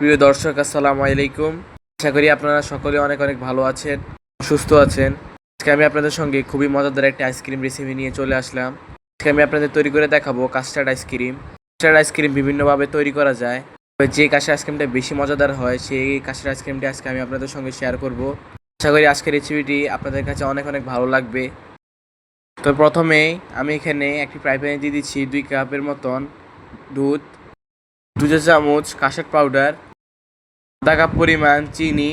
প্রিয় দর্শক, আসসালামু আলাইকুম। আশা করি আপনারা সকলে অনেক অনেক ভালো আছেন, সুস্থ আছেন। আজকে আমি আপনাদের সঙ্গে খুবই মজাদার একটা আইসক্রিম রেসিপি নিয়ে চলে আসলাম। আজকে আমি আপনাদের তৈরি করে দেখাবো কাস্টার্ড আইসক্রিম। কাস্টার্ড আইসক্রিম বিভিন্নভাবে তৈরি করা যায়। তবে যে কাস্টার্ড আইসক্রিমটা বেশি মজাদার হয়, সেই কাস্টার্ড আইসক্রিমটি আজকে আমি আপনাদের সঙ্গে শেয়ার করব। আশা করি আজকের রেসিপিটি আপনাদের কাছে অনেক অনেক ভালো লাগবে। তো প্রথমেই আমি এখানে একটি ফ্রাই প্যানে দিয়ে দিচ্ছি দুই কাপের মতন দুধ দু চা চামচ কাস্টার্ড পাউডার আধা কাপ পরিমাণ চিনি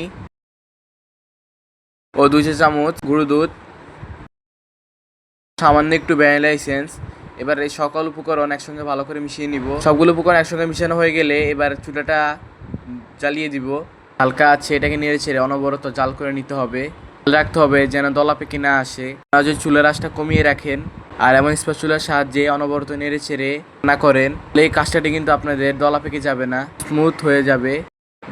ও দুই চা চামচ গুঁড়ো দুধ, সামান্য একটু ভ্যানিলা এসেন্স। এবার এই সকল উপকরণ একসঙ্গে ভালো করে মিশিয়ে নিব। সবগুলো উপকরণ একসঙ্গে মিশানো হয়ে গেলে এবার চুলাটা জ্বালিয়ে দিব। হালকা আছে এটাকে নেড়ে ছেড়ে অনবরত জাল করে নিতে হবে। রাখতে হবে যেন দলা পেকে না আসে। আপনারা যদি চুলার আঁচটা কমিয়ে রাখেন আর এমন স্প্যাচুলার সাহায্যে অনবরত নেড়ে ছেড়ে না করেন এই কাজটাটি কিন্তু আপনাদের দলা পেকে যাবে না স্মুথ হয়ে যাবে।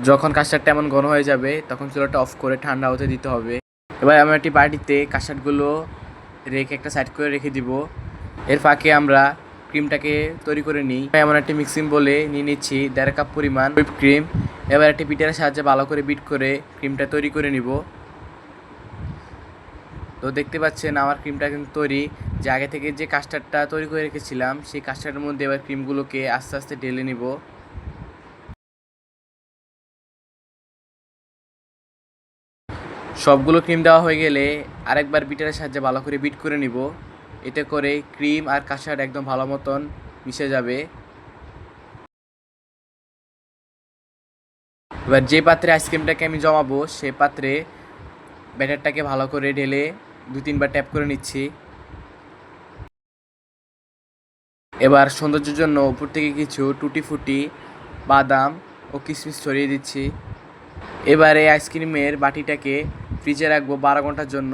যখন কাস্টার্ডটা এমন ঘন হয়ে যাবে, তখন চুলাটা অফ করে ঠান্ডা হতে দিতে হবে। এবার আমরা একটি বাটিতে কাস্টার্ডগুলো রেখে একটা সাইড করে রেখে দিব। এর ফাঁকে আমরা ক্রিমটাকে তৈরি করে নিই। এমন একটি মিক্সিং বলে নিয়ে নিচ্ছি দেড় কাপ পরিমাণ হুইপ ক্রিম এবার একটি বিটারের সাহায্যে ভালো করে বিট করে ক্রিমটা তৈরি করে নিব। তো দেখতে পাচ্ছেন আমার ক্রিমটা কিন্তু তৈরি। যে আগে থেকে যে কাস্টার্ডটা তৈরি করে রেখেছিলাম, সেই কাস্টার্ডের মধ্যে এবার ক্রিমগুলোকে আস্তে আস্তে ঢেলে নিব। সবগুলো ক্রিম দেওয়া হয়ে গেলে আরেকবার বিটারের সাহায্যে ভালো করে বিট করে নিব। এতে করে ক্রিম আর কাস্টার্ড একদম ভালো মতন মিশে যাবে। এবার যে পাত্রে আইসক্রিমটাকে আমি জমাবো, সে পাত্রে ব্যাটারটাকে ভালো করে ঢেলে দু তিনবার ট্যাপ করে নিচ্ছি। এবার সৌন্দর্যের জন্য উপর থেকে কিছু টুটি ফুটি, বাদাম ও কিশমিশ ছড়িয়ে দিচ্ছি। এবারে আইসক্রিমের বাটিটাকে ফ্রিজে রাখব বারো ঘণ্টার জন্য।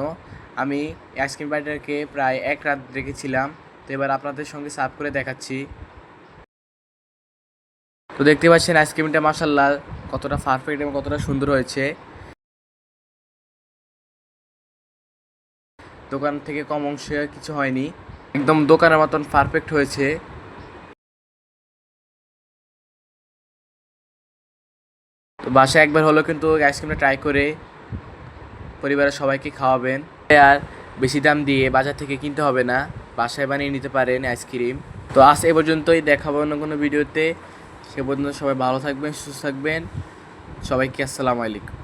আমি আইসক্রিম বাটিটাকে প্রায় এক রাত রেখেছিলাম। তো এবার আপনাদের সঙ্গে সার্ভ করে দেখাচ্ছি। তো দেখতে পাচ্ছেন আইসক্রিমটা মাসাল্লাহ কতটা পারফেক্ট এবং কতটা সুন্দর হয়েছে। দোকান থেকে কম অংশে কিছু হয়নি। একদম দোকানের মতন পারফেক্ট হয়েছে। তো বাসায় একবার হলো কিন্তু আইসক্রিমটা ট্রাই করে পরিবারের সবাইকে খাওয়াবেন। আর বেশি দাম দিয়ে বাজার থেকে কিনতে হবে না। বাসায় বানিয়ে নিতে পারেন আইসক্রিম। তো আজ এ পর্যন্তই, দেখাবো অন্য কোনো ভিডিওতে। সে পর্যন্ত সবাই ভালো থাকবেন, সুস্থ থাকবেন। সবাইকে আসসালামু আলাইকুম।